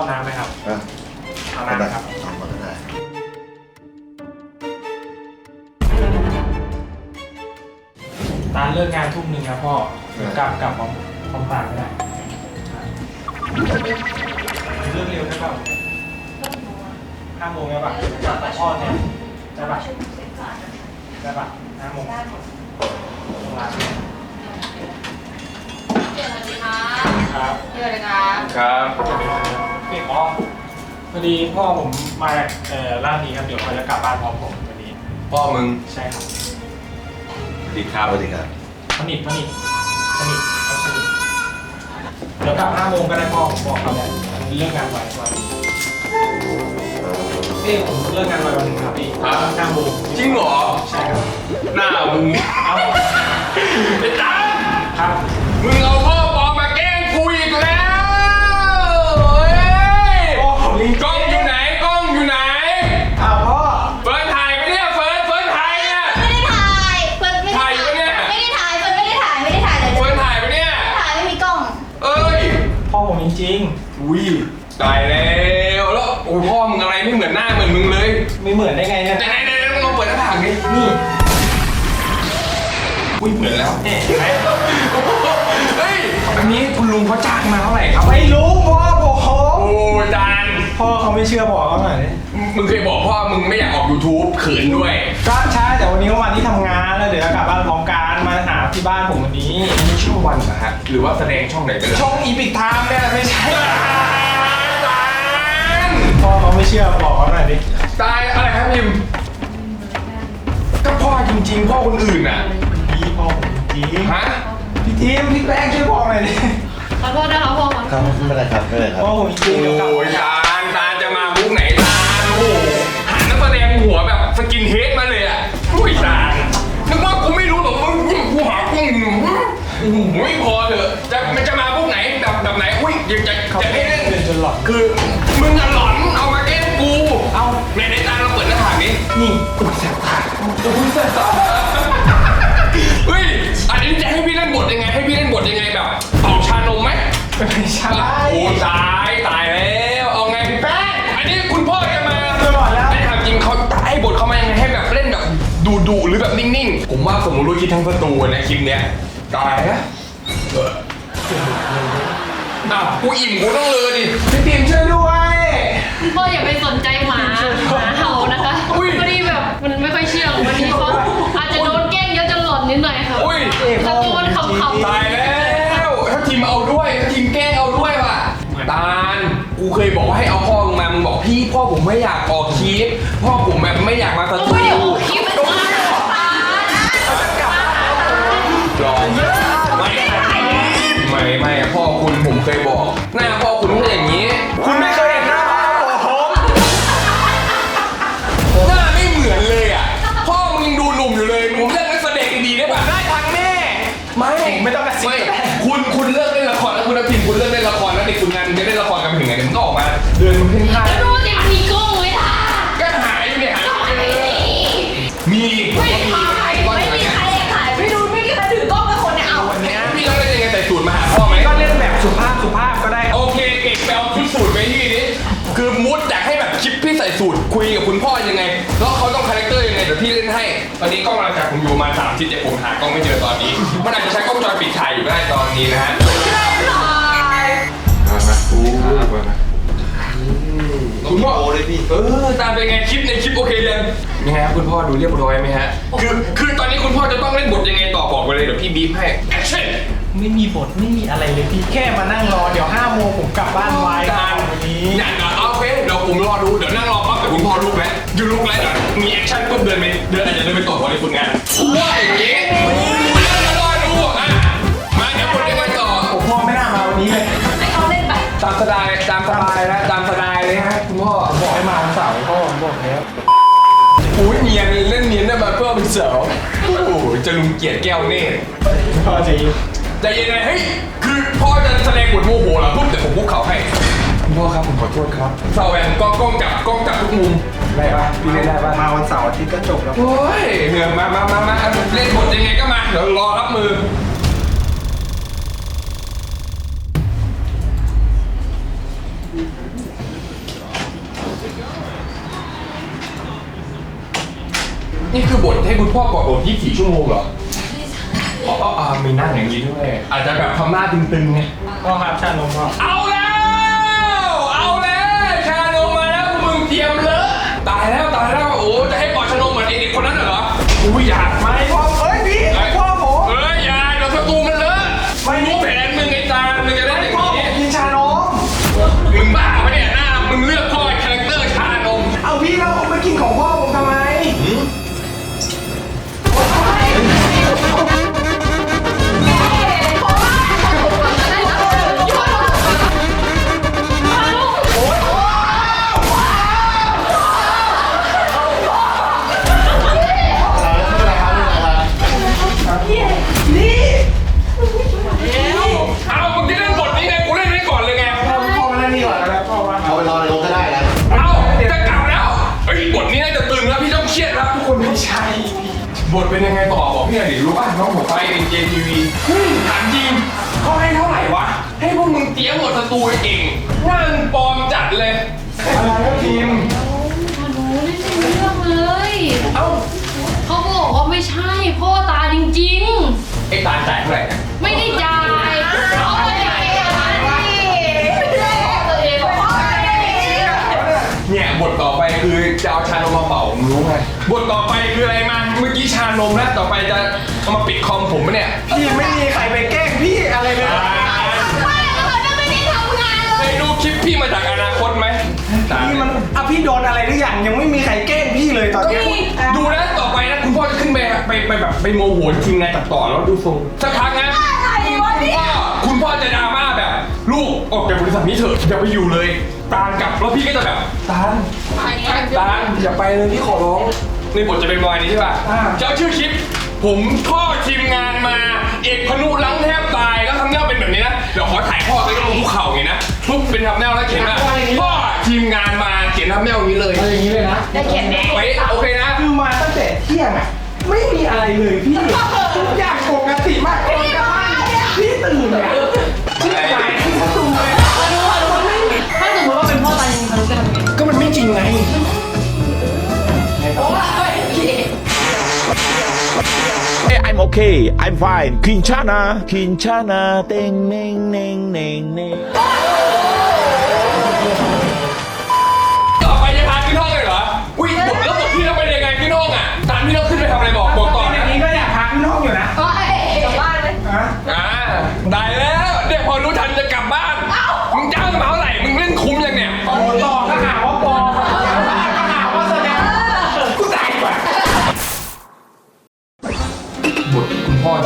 เอาน้ำไหมครับ อะเอาก็น้ำได้นะครับ เอามาก็ได้ตาเลิกงานทุ่มหนึ่งครับพ่อเดี๋ยวกลับกลับพร้อมพร้อมปากไม่ได้เลิกเร็วได้เปล่าห้าโมงได้ป่ะกลับกับพ่อเนี่ยได้ป่ะได้ป่ะห้าโมงต้องลาเนี่ยสวัสดีค่ะครับสวัสดีค่ะครับ เอกอ๋อพอดีพ่อผมมาจากเอ่อร้านนี้ครับเดี๋ยวเขาจะกลับบ้านพร้อมผมวันนี้พ่อมึงใช่ครับสวัสดีครับสวัสดีครับสนิทสนิทสนิทเขาสนิทเดี๋ยวกลับห้าโมงก็ได้พ่อผมบอกเขาแล้วเลิกงานไวกว่าเอ้ยผมเลิกงานไววันหนึงครับพี่ห้าโมงจริงเหรอ ใช่ครับหน้ามึง เอา ไอ้ตันครับมึงเอาพ่อ ไม่เหมือนได้ไงเนี่ยไหนไหนไหนมึงลองเปิดหน้าต่างดินี่อุ้ยเหมือนแล้วเนี่ยเห็นไหมเฮ้ยอันนี้คุณลุงเขาจ้างมาเท่าไหร่ครับไม่รู้พ่อผมโอ้ยจานพ่อเขาไม่เชื่อบอกเขาหน่อยดิมึงเคยบอกพ่อมึงไม่อยากออก YouTube เขินด้วยก็ใช่แต่วันนี้เขามาที่ทำงานแล้วเดี๋ยวจะกลับบ้านพร้อมกันมาหาที่บ้านผมวันนี้นี่ช่องวันนะฮะหรือว่าแสดงช่องไหนเป็นหลักช่องอีพิกไทม์เนี่ยไม่ใช่จานพ่อ เขาไม่เชื่อบอกเขาหน่อยดิตายอะไรครับพิมพ์ก็พ่อจริง ๆ พ่อคนอื่นอะพี่พ่อผมจริงฮะพี่ทีมพี่แป้งช่วยบอกหน่อยดิขอโทษนะคะพ่อขอโทครัษบไม่เป็นไรครับไม่เป็นไรครับพ่อผมจริงเดี๋ยวกลับโอ้ยจานจานจะมามุกไหนจานโอ้โหหันนักแสดงหัวแบบสกินเฮดมาเลยอะโอ้ยจานนึกว่ากูไม่รู้หรอกว่ากูหากล้องอยู่โอ้โหไม่พอเถอะจะมันจะมาพวกไหนแบบแบบไหนอุ้ยอยากจะเขาจะให้เล่เล่นนจนหลอดคือมึงอะหลอน นี้นี่กูแสบตากูแสบตาเฮ้ยอันนี้จะให้พี่เล่นบทยังไง ให้พี่เล่นบทยังไงแบบเป่าชานมไหมไม่ใช่โอ้ตายตายแล้วเอาไงพี่แป้งอันนี้คุณพ่อจะมาตลอดแล้วไอ้ถามจริงเขาให้บทเขามายังไงให้แบบเล่นแบบดุดุๆหรือแบบนิ่งๆ ผมว่าสมมติรู้คิดทั้งสตูนะคลิปเนี้ยตายนะเอออ้าวกูอิ่มกูต้องเลยดิพี่ ขำๆตายแล้วถ้าทีมเอาด้วยถ้าทีมแกล้งเอาด้วยว่ะตาลกูเคยบอกว่าให้เอาพ่อมึงมามึงบอกพี่พ่อผมไม่อยากออกคลิปพ่อผมแบบไม่อยากมาสก็ตูไม่ได้ออกคลิปเป็นว่าลองไม่ไม่ไม่พ่อคุณผมเคยบอกหน้า ไม่ไม่ต้องกระซิบไม่คุณคุณเลิกเล่นละครแล้วคุณพิมคุณเลิกเล่นละครแล้วเด็กคุณงานจะเล่นละครกันไปถึงไหนเดี๋ยวมึงก็ออกมาเดินเพ่นพ่านแล้วดูสิมีกล้องไหมล่ะก็หายอยู่เนี่ยหายก็ไปไม่เลยมีมีไม่ถ่ายไม่มีใครอยากถ่ายไม่ดูไม่มีใครถือกล้องกับคนเนี่ยเอาวันเนี้ยพี่ต้องเล่นยังไงใส่สูตรมาหาพ่อไหมก็เล่นแบบสุภาพสุภาพก็ได้โอเคเก่งไปเอาชุดสูตรไปที่นี้คือมุดอยากให้แบบคลิปพี่ใส่สูตรคุยกับคุณพ่อยังไง แล้วเขาต้องคาแรคเตอร์ยังไงเดี๋ยวพี่เล่นให้ ตอนนี้กล้องเราจากผมอยู่มาสามทิศแต่ผมหากล้องไม่เจอตอนนี้ มันอาจจะใช้กล้องวงจรปิดถ่ายอยู่ก็ได้ตอนนี้นะฮะมามาอู้มามาคุณพ่อโอเลยพี่ เออ ตามเป็นไงคลิปในคลิปโอเคยังยังไงครับคุณพ่อดูเรียบร้อยไหมฮะ คือคือตอนนี้คุณพ่อจะต้องเล่นบทยังไงต่อบอกไปเลยเดี๋ยวพี่บีบให้แอคชั่นไม่มีบทไม่มีอะไรเลยพี่แค่มานั่งรอเดี๋ยวห้าโมงผมกลับบ้านไวจานวันนี้อยากเอาโอเคเดี๋ยว ผมรอดูเดี๋ยวนั่งรอปั๊บเดี๋ยวคุณพ่อลุกแล้วอยู่ลุกแล้วเดี๋ยวมีแอคชั่นปุ๊บเดินไปเดินอาจจะเดินไปต่อวันในฝึกงานว่าอย่างงี้มาเดี๋ยวรอดูอะมาเดี๋ยวคุณยังไงต่อผมพ่อไม่น่ามาวันนี้เลยให้เขาเล่นไปตามสบายตามสบายนะตามสบายเลยฮะคุณพ่อบอกให้มาวันเสาร์พ่อผมบอกแล้วอุ้ยเนียนเล่นเนียนได้มาเพื่อเป็นเสาวโอ้โหจะลุงเกียรติแก้วเน่พ่อจะยิงใจเย็นๆเฮ้ยคือพ่อจะแสดงบทโมโหเหรอปุ๊บเดี๋ยวผมคุกเข่าให้ อยู่ได้ปะพี่เล่นได้ปะมาวันเสาร์อาทิตย์ก็จบแล้ว โอ้ยเหงื่อมามามามาเล่นบทยังไงก็มา เดี๋ยวรอรับมือ นี่คือบทให้คุณพ่อกอดผม24 ชั่วโมงเหรออ๋ออ๋อมีหน้าอย่างนี้ด้วย อาจจะแบบทำหน้าตึงๆไงพ่อครับชานมพ่อ เอาแล้วายแล้วตายแล้วโอ้จะให้ปล่อยชานมเหมือนไอ้เด็กคนนั้นเหรออุ้ยอยากไหมพ่อเอ้ยพี่พ่อผมเอ้ยอยาเดี๋ยวประตูมันเลอะไม่รู้แผนมึงไอ้ตามึงจะได้อย่างพ่อผมนี้กินชานมมึงบ้าปะเนี่ยหน้ามึงเลือกพ่อคาแรคเตอร์ชานม เอาพี่แล้วผมไม่กินของพ่อ บทเป็นยังไงต่อบอกพี่หน่อยดิรู้ป่ะน้องผมไปเอ็นเจทีวีเฮ้ยถามจริงเขาให้เท่าไหร่วะ ให้พวกมึงเตรียมหมดสตูเองนั่งปลอมจัดเลยอะไรครับทีมมาดูนี่ไม่เรื่องเลยเอ้าเขาบอกว่าไม่ใช่พ่อตาจริงไอ้ตาจ่ายเท่าไหร่นะๆ ไม่ได้จ่ายเขาไม่ บทต่อไปคือจะเอาชานมมาเป่าผมรู้ไงบทต่อไปคืออะไรมาเมื่อกี้ชานมแล้วต่อไปจะเอามาปิดคอมผมปะเนี่ยพี่ไม่มีใครไปแกล้งพี่อะไรเลยเคยดูคลิปพี่มาจากอนาคตไหมพี่มันอะพี่โดนอะไรหรือยังยังไม่มีใครแกล้งพี่เลยตอนเนี้ยดูนะต่อไปนะคุณพ่อจะขึ้นไปไปไปแบบไปโมโหทีมงานตัดต่อแล้วดูทรงสักพักนะคุณพ่อคุณพ่อจะดราม่าแบบ ลูกออกจากบริษัทนี้เถอะอย่าไปอยู่เลย ตาลกลับแล้วพี่ก็จะแบบตาลตาลอย่าไปเลยพี่ขอร้องในบทจะเป็นประมาณนี้ใช่ป่ะจะเอาชื่อคลิป ผมพ่อทีมงานมา เอกพนุลังแทบตายแล้วทำเนียเป็นแบบนี้นะเดี๋ยวขอถ่ายพ่อแล้วก็ลงภูเขาอย่างนี้นะปุ๊บเป็นทำเนียแล้วเขียนว่าพ่อทีมงานมาเขียนทำเนียอย่างนี้เลยอะไรอย่างนี้เลยนะไปโอเคนะคือมาตั้งแต่เที่ยงอะไม่มีอะไรเลยพี่ทุกอย่างปกติมากจนกระทั่งพี่ตื่นเนี่ย okay, I'm fine. Quinchana, Quinchana, ding, ding, ding, ding, ding.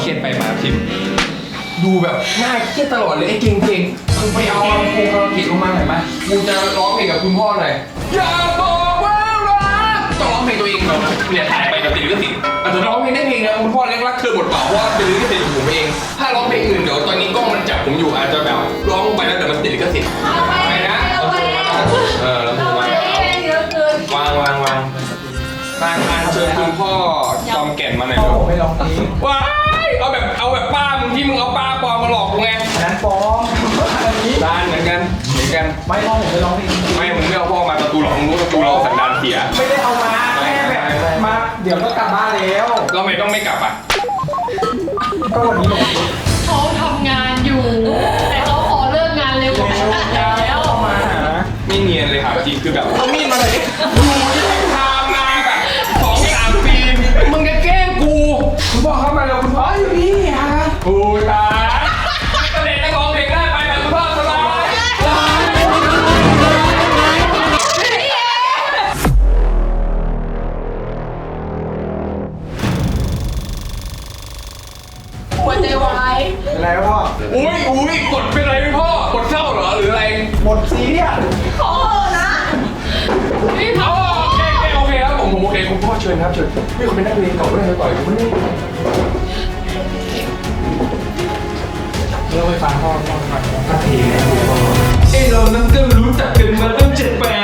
เครียดไปมาพิมพ์ดูแบบหน้าเครียดตลอดเลยไอ้เก่งๆมึงไปเอาลำโพงเราเก็บลงมาหน่อยไหมกูจะร้องเพลงกับคุณพ่อหน่อยอย่าบอกว่ารักต้องร้องเพลงตัวเองเหรอเนี่ยถ่ายไปกับติดลิขสิทธิ์อาจจะร้องเพลงได้เพลงนะคุณพ่อเล็กรักเธอหมดเปล่าเพราะว่าเป็นลิขสิทธิ์ของผมเอง ถ้าร้องเพลงอื่นเดี๋ยวตอนนี้กล้องมันจับผมอยู่อาจจะแบบร้องไปแล้วเดี๋ยวมันติดลิขสิทธิ์ไปนะเออลำโพงวางวางวางวางมามาเชิญคุณพ่อจอมแก่นมาหน่อยพ่อเร็วผมไม่ลองตีว้า เอาแบบเอาแบบป้ามึงที่มึงเอาป้าปลอมมาหลอกกูไงอันนั้นปลอมอันนี้ด้านเหมือนกันเหมือนกันไม่พ่อผมไปลองตีไม่มึงไม่เอาพ่อมาประตูหรอกมึงรู้ประตูเราสันดานเสียไม่ได้เอามาแค่แบบมาเดี๋ยวก็กลับบ้านแล้วเราไม่ต้องไม่กลับอะก็วันนี้ผมเขาทำงานอยู่ แต่เขาขอเลิกงานเร็วกว่าฉันแล้ว เอามาหาไม่เนียนเลยครับจริงคือแบบเอามีดมาเลย คุณพ่อเข้ามาแล้วคุณพ่ออยู่นี่ฮะโอ้ยตายก็เลยนักร้องเพลงได้ไปแบบคุณพ่อสบายอะไรวะพ่อ อุ้ยอุ้ยกดเป็นอะไรไหมพ่อกดเศร้าเหรอหรืออะไร หมดซีเรียสพี่ เคคุณพ่อเชิญครับเชิญพี่เขาเป็นนักเรียนเก่าไม่ได้ต่อยผมไม่ได้เราไปฟังพ่อพ่อฟังพ่อทีเอ้เรานั้นก็รู้จักกันมาตั้งเจ็ดแปด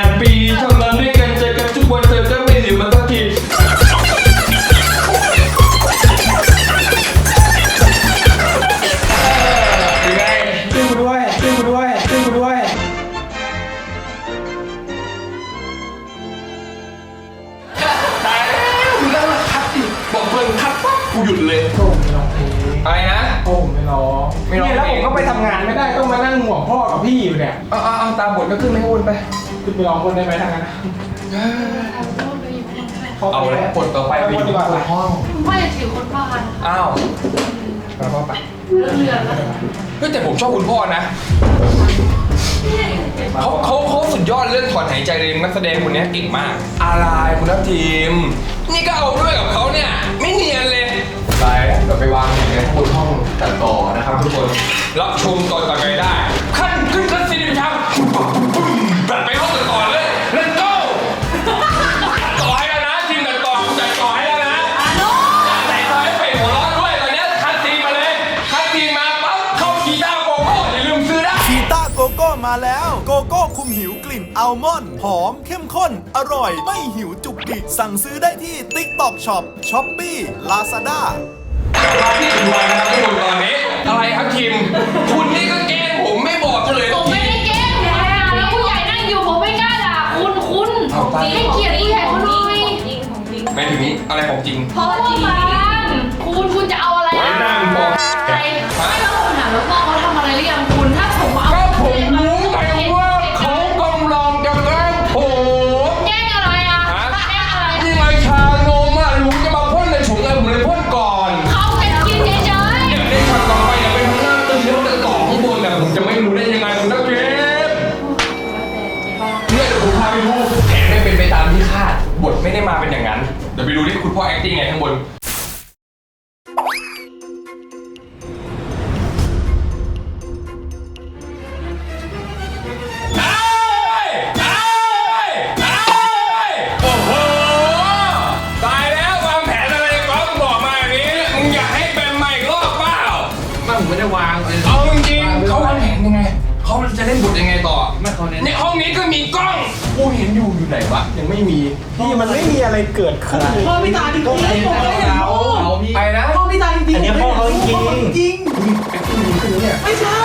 พ่อกับพี่อยู่เนี่ยเอาเอาเอาตามบทก็ขึ้นไม่พูดไป ขึ้นไปร้องคนได้ไหมทางนั้นพ่เอาไปแล้วบทต่อไปไปอยู่ดีกว่าบนห้องไม่ถือคนบ้านอ้าวแล้วพ่อไปเรื่องเรือนแล้วเฮ้ยแต่ผมชอบคุณพ่อนะเขาเขาเขาสุดยอดเรื่องถอนหายใจเลยนักแสดงคนนี้เก่งมาก อะไรคุณทัพทีม นี่ก็เอาด้วยกับเขาเนี่ย ไม่เนียนเลย ไปเดี๋ยวไปวางอยู่ในบนห้องตัดต่อนะครับทุกคน รับชมตอนต่อไปได้ ขั้นขึ้นขั้น มาแล้ว โกโก้คุมหิวกลิ่นอัลมอนด์หอมเข้มข้น อร่อย ไม่หิวจุกจิก สั่งซื้อได้ที่ TikTok Shop Shopee Lazada มาที่ดวงนะครับทุกคนตอนนี้ อะไรครับทีมคุณนี่ก็แกล้งผมไม่บอกกันเลยผมไม่ได้แกล้งนะแล้วผู้ใหญ่นั่งอยู่ผมไม่กล้าด่าคุณคุณให้เกียรติผู้ใหญ่เขาหน่อยหมายถึงอะไรของจริงเพราะว่ามันคุณคุณจะเอาอะไรไม่นั่งบอกอะไรไม่แล้วผมถามแล้วพ่อเขาทำอะไรหรือ คุณพ่อ acting ไงข้างบน เอ้ยเอ้ยเอ้ยโอ้โห ตายแล้ววางแผนอะไรก๊อฟบอกมาอย่างนี้ มึงอยากให้เป็นใหม่อีกรอบเปล่า ไม่ผมไม่ได้วางเลยเอาจริงๆเขาวางแผนยังไง เขาจะเล่นบทยังไงต่อ ไม่เขาเน้นในห้องนี้ก็มีกล้องกูเห็นอยู่อยู่ไหนวะยังไม่มีพี่มันไม่มีอะไรเกิดขึ้นเลยพ่อพี่ตาจริงๆผมก็เห็นพ่อเอาพี่ไปนะพ่อพี่ตาจริงๆอันเนี้ยพ่อเขาจริงพ่อจริงไอ้ที่ดีขึ้นแล้วเนี่ยไม่ใช่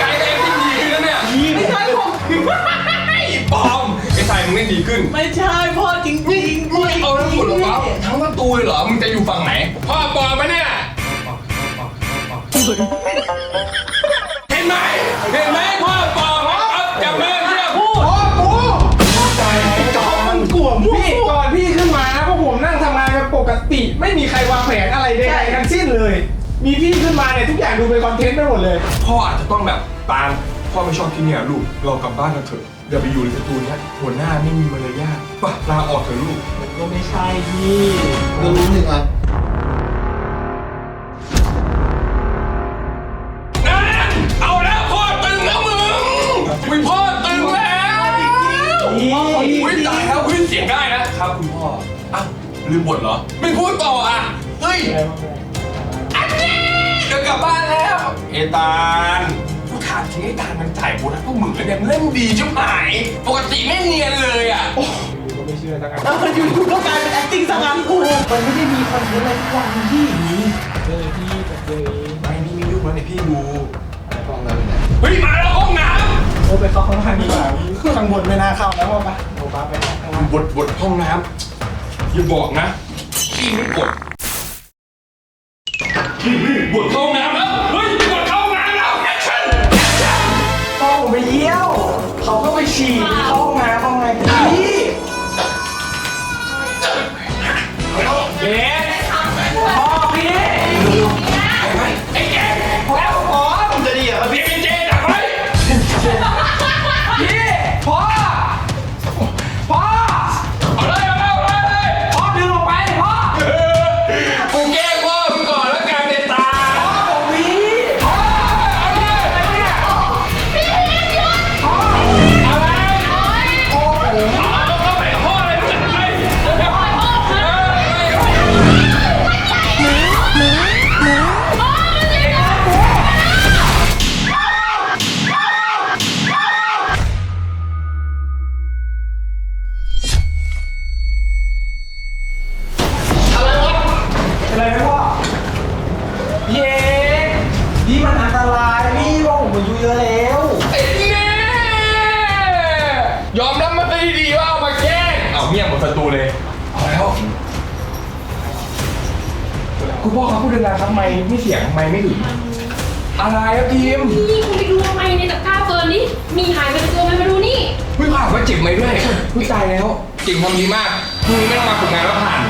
ไกด์เองที่ดีขึ้นแล้วเนี่ยไม่ใช่ผมไอ้ปลอมไอ้ชายมึงไม่ดีขึ้น ไม่ใช่พ่อจริงจริงมึงเอาทั้งหมดเหรอวะทั้งประตูเลยเหรอมึงจะอยู่ฝั่งไหนพ่อปลอมปะเนี่ยเห็ นไหมเห็นไหมพ่อปลอมเอาจับมือเรียกพูดพ่อกูใจจอมันกลัวพี่ก่อนพี่ขึ้นมาพวกผมนั่งทำงานกันปกติ ไม่มีใครวางแผนอะไรใดๆทั้งสิ้นเลย มีพี่ขึ้นมาเนี่ยทุกอย่างดูเป็นคอนเทนต์ไปหมดเลย พ่ออาจจะต้องแบบตามพ่อไม่ชอบที่เนี่ยลูกเรากลับบ้านกันเถอะอย่าไปอยู่ในสตูเนี้ยหัวหน้าไม่มีมารยาทป่ะลาออกเถอะลูกมันก็ไม่ใช่พี่เรารู้หนึ่งอัน ยแล้วอุ้ยเสียงได้นะ ครับคุณพ่ออ้าวลืมบทเหรอ ไม่พูดต่ออะ เฮ้ย อันนี้เดี๋ยวกลับบ้านแล้ว เอตานกูถามจริงไอ้ตานมันจ่ายโบนัสพวกมึงแล้วเนี่ยมันเล่นดีชิบหายปกติไม่เนียนเลยอะ ก็ไม่เชื่อทั้งนั้นเอออยู่ๆก็กลายเป็น acting สังงานกูมันไม่ได้มีคอนเทนต์อะไรทุกวันพี่เจอพี่เจอไม่พี่ไม่ยุบแล้วเนี่ยพี่ดูอะไรบ้างแล้วเนี่ยเฮ้ย มาแล้วห้องน้โอ้ไปเข้าข้างล่างดีกว่าข้างบนไม่น่าเข้าแล้วว่าปะโอ้ป้าไปข้างล่างำ บทบทห้องน้ำอย่าบอกนะขี้ไม่กด เย้พี่มันอันตรายพี่ว่าผมอายุเยอะแล้วไอ้แน่ยอมรับมันไปดีว่าเอามาแกล้งเอาเงียบหมดประตูเลยเอาแล้วคุณพ่อครับพูดดังๆครับไม่ไม่เสียงไม่ไม่ถึงอะไรครับทีมนี่คุณไปดูทำไมในตะกร้าเฟิร์นนี่มีหายไปเป็นตัวไหมมาดูนี่เพิ่งผ่านว่าเจ็บไหมด้วยเพิ่งตายแล้วเก่งทำดีมากพรุ่งนี้ไม่ต้องมาฝึกงานแล้วผ่าน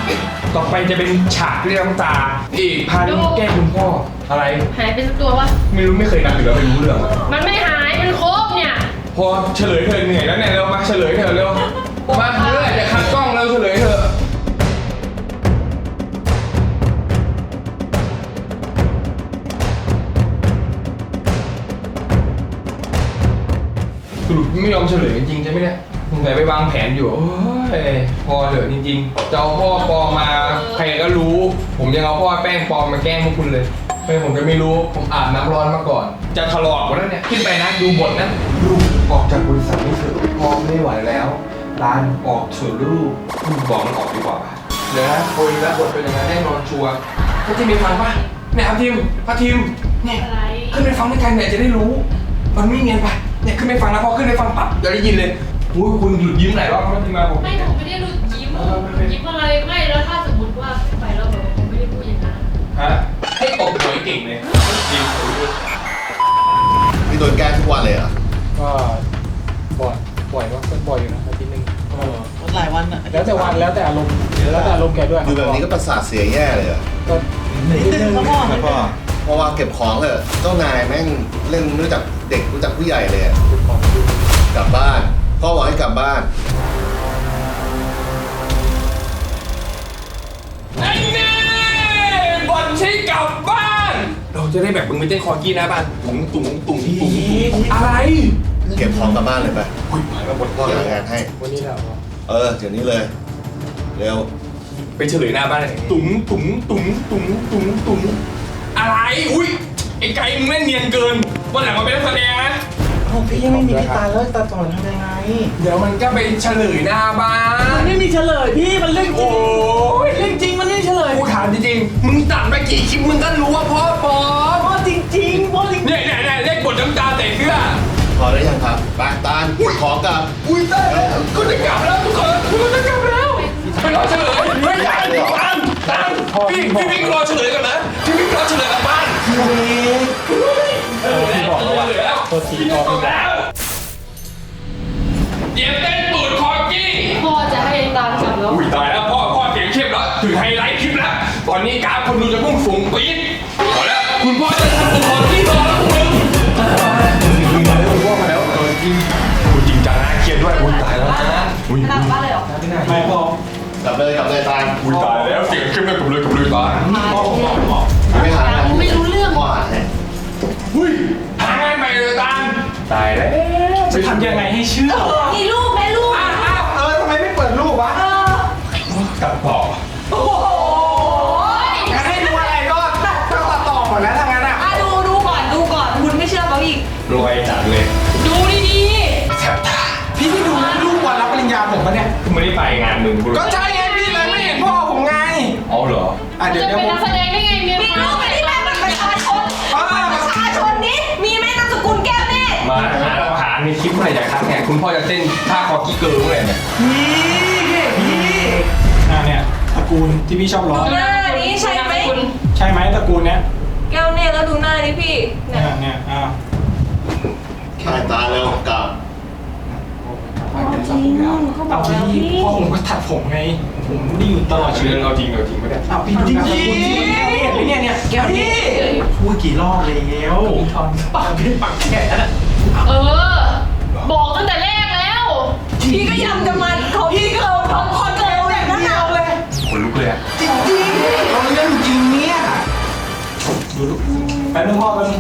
ต่อไปจะเป็นฉากเรียกน้ำตาอีกพาลูกแกล้งคุณพ่ออะไร หายไปสักตัววะไม่รู้ไม่เคยนับหรือว่าไม่รู้เรื่องมันไม่หาย มันครบเนี่ยพอเฉลยเธอะเหนื่อยแล้วเนี่ยเร็วมาเฉลยเธอะเร็วมาเรื่อยจะคัดกล้องเร็วเฉลยเธอะสรุปไม่ยอมเฉลยจริงๆใช่ไหมเนี่ยสงสัยไปวางแผนอยู่โอ้ ยพอเถอะจริงๆจะเอาพ่อปลอมมาใครก็รู้ ผมยังเอาพ่อแป้งปลอมมาแกล้งพวกคุณเลยเฮ้ยผมก็ไม่รู้ผมอาบน้ำร้อนมาก่อน จะถลอกหมดแล้วเนี่ยขึ้นไปนะดูบทนะลูกออกจากบริษัทไม่เถอะพ่อไม่ไหวแล้วร้านออกส่วนลูกลูกบอกมันออกดีกว่าเดี๋ยวนะคุยแล้วบทเป็นยังไงแน่นอนชัวร์พัทีมมีฟังปะเนี่ยพัทีมพัทีมเนี่ยอะไรขึ้นไปฟังด้วยกันเนี่ยจะได้รู้ มันไม่เงียนไปเนี่ยขึ้นไปฟังนะพอขึ้นไปฟังปั๊บเดี๋ยวได้ยินเลย อุ้ยคุณหยุดยิ้มหลายรอบแล้วที่มาผมไม่ผมไม่ได้รู้ยิ้มยิ้มอะไรไม่แล้วถ้าสมมติว่าขึ้นไปแล้วแบบผมไม่ได้พูดอย่างนั้นฮะให้ตบหวยเก่งเลยจริงนี่โดนแกล้งทุกวันเลยเหรอะก็บ่อยบ่อยว่าบ่อยอยู่นะอาทิตย์หนึงหลายวันอะแล้วแต่วันแล้วแต่อารมณ์แล้วแต่อารมณ์แกด้วยดูแบบนี้ก็ประสาทเสียแย่เลยอะก็นิดนึงพ่อเพราะว่าเก็บของเถอะเจ้านายแม่งเล่นไม่รู้จักเด็กรู้จักผู้ใหญ่เลยอะกลับบ้าน พ่อบอกให้กลับบ้าน ไอ้เน่บอลใช้กลับบ้าน เราจะได้แบบมึงไปเต้นคอร์กี้หนะบ้านตุ๋งตุ๋งตุ๋งตุ๋งตุ๋งอะไร เก็บของกลับบ้านเลยไปอุ้ยหมายว่าบทพ่อหางานให้ วันนี้แหละเออเดี๋ยวนี้เลย เร็ว ไปเฉลยหน้าบ้านเลยตุ๋งตุ๋งตุ๋งตุ๋งตุ๋งตุ๋งอะไร อุ้ยไอ้ไก่มึงเล่นเนียนเกินวันหลังมาเป็นนักแสดงนะ พี่ยังไม่มีพี่ตาแล้วตาต่อทำยังไง เดี๋ยวมันก็ไปเฉลยหน้าบ้านไม่มีเฉลยพี่มันเรื่องจริโอ้งยเรื่องจริงมันไม่เฉลยกูถามจริงๆมึงตัดไปกี่คลิปมึงก็รู้ว่าพ่อปลอมพ่อจริงๆพ่อจริงเนี่ยเนี่ยเนี่ยเรียกบทน้ำตาใส่เสื้อพอได้ยังครับไปตาลของกลับ อุ้ยตายแล้วกูจะกลับแล้วทุกคนกูจะกลับแล้วไปรอเฉลยไม่ได้ตามตามพี่พี่วิ่งรอเฉลยก่อนนะพี่วิ่งรอเฉลยกลับบ้านเสีออกจบแล้วเดี๋ยวเต้นตูดคอกี้ พ่อจะให้ตามกลับแล้ว อุ้ยตายแล้วพ่อพ่อเสียงเข้มแล้วถึงไฮไลท์คลิปแล้ว ตอนนี้กราฟคนดูจะพุ่งสูงปี๊ดพอแล้วคุณพ่อจะทำตัวที่รอแล้วคุณมึงมาแล้วคุณพ่อมาแล้วเออจริงคุณจริงจังนะเครียดด้วยอุ้ยตายแล้วนะอุ้ยไม่พอกลับเลยกลับเลยตาลอุ้ยตายแล้วเสียงเข้มเลยกับเลยกับเลยตายไม่หาผมไม่รู้เรื่องพ่อหาให้อุ้ย ตายแล้วจะทำยังไงให้เชื่อ มีลูกแม่ลูกานมีคลิปเมื่อไหร่จะคัดเนี่ยคุณพ่อจะเต้นท่าคอกี้เกิร์ลเมื่อไหร่เนี่ยพี่พี่อะเนี่ยตระกูลที่พี่ชอบร้องหน้านี้ใช่ไหมใช่ไหมตระกูลเนี้ยแก้วเนี่ยแล้วดูหน้านี่พี่เนี่เนี่ยยเนี่ยอ่าไปตาลเร็วกลับเอาพี่พ่อผมก็ตัดผมไงผมไม่ได้อยู่ตลอดชีเชื่วิอตเราจริงเราจริงไม่ได้เอาพี่จริงจริงเห็นไหมเนี่ยเนี่ยแก้วนี้พูดกี่รอบแล้วปากเป็นปากแฉะนะเออ บอกตั้งแต่แรกแล้ว พี่ก็ยำจะมันเขาพี่ก็เอาทำคอนเทนต์แบบนั้นน่ะเลยขนลุกเลยอะจริงจริงเราเรื่องจริงเนี่ยดูลูกไปนึงพ่อไปนึง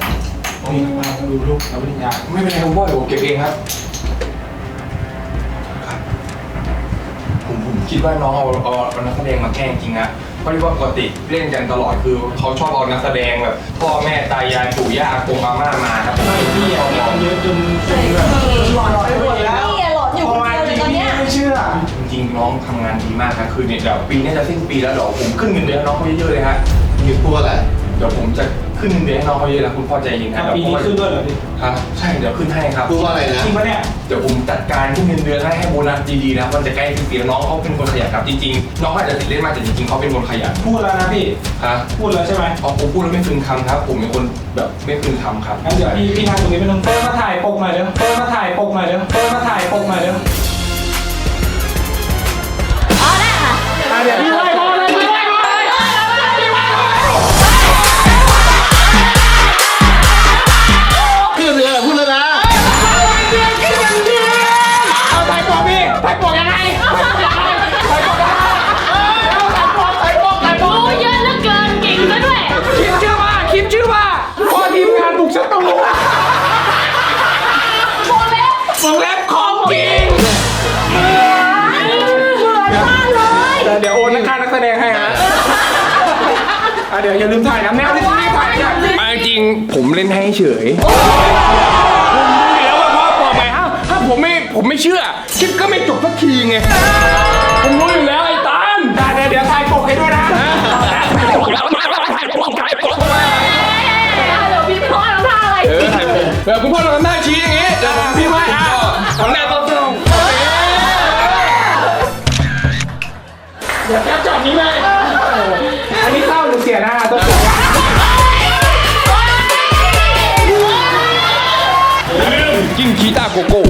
นี่มาดูลูกรับปริญญาไม่เป็นไรคุณพ่อเดี๋ยวผมเก็บเองครับ ผมผมคิดว่าน้องเอาเอาเอานักแสดงมาแกล้งจริงนะ เขาเรียกว่าปกติเล่นกันตลอดคือเขาชอบเอานักแสดงแบบพ่อแม่ตายายปู่ย่าอากงอาม่ามาครับไม่พี่อะพี่คนเยอะจนจนแบบหลอนไปหมดแล้วนี่หลอนอยู่คนเดียวจเลริยงตอนเนี้ยไม่เชื่อจริงๆน้องทำงานดีมากนะคือเนี่ยเดี๋ยวปีนี้จะสิ้นปีแล้วเดี๋ยวผมขึ้นเงินเดือนน้องเขาเยอะๆเลยฮะมีพูดอะไรเดี๋ยวผมจะ ขึ้นเงินเดือนให้น้องเขาเยอะแล้วคุณพ่อใจเย็นครับปีนี้ขึ้นด้วยเหรอพี่ครับใช่เดี๋ยวขึ้นให้ครับ พูดว่าอะไรนะจริงปะเนี่ยเดี๋ยวผมจัดการขึ้นเงินเดือนให้ให้โบนัสดีๆนะมันจะใกล้สิ้นปีแล้วน้องเขาเป็นคนขยันครับจริงๆน้องเขาอาจจะติดเล่นมากแต่จริงๆเขาเป็นคนขยันพูดแล้วนะพี่ฮะพูดแล้วใช่ไหมพอผมพูดแล้วไม่คืนคำครับ ผมเป็นคนแบบไม่คืนคำครับงั้นเดี๋ยวพี่พี่นั่งตรงนี้ไม่ต้องเปิดมาถ่ายปกหน่อยเด้อเปิดมาถ่ายปกหน่อยเด้อเปิดมาถ่ายปกหน่อยเด้ออ๋ ลืมถ่ายนะแม่ที่นี่ถ่ายเนี่ยเอาจริงๆผมเล่นให้เฉยเดี๋ยวว่าพ่อบอกไงถ้าถ้าผมไม่ผมไม่เชื่อคลิปก็ไม่จบสักทีไงผมรู้อยู่แล้วไอ้ตานได้เดี๋ยวเดี๋ยวถ่ายปกให้ด้วยนะเดี๋ยวพี่พ่อทำท่าอะไรเออถ่ายผมเดี๋ยวคุณพ่อทำหน้าชี้อย่างงี้เดี๋ยวผมพี่ว่าอะทำหน้าต tá com.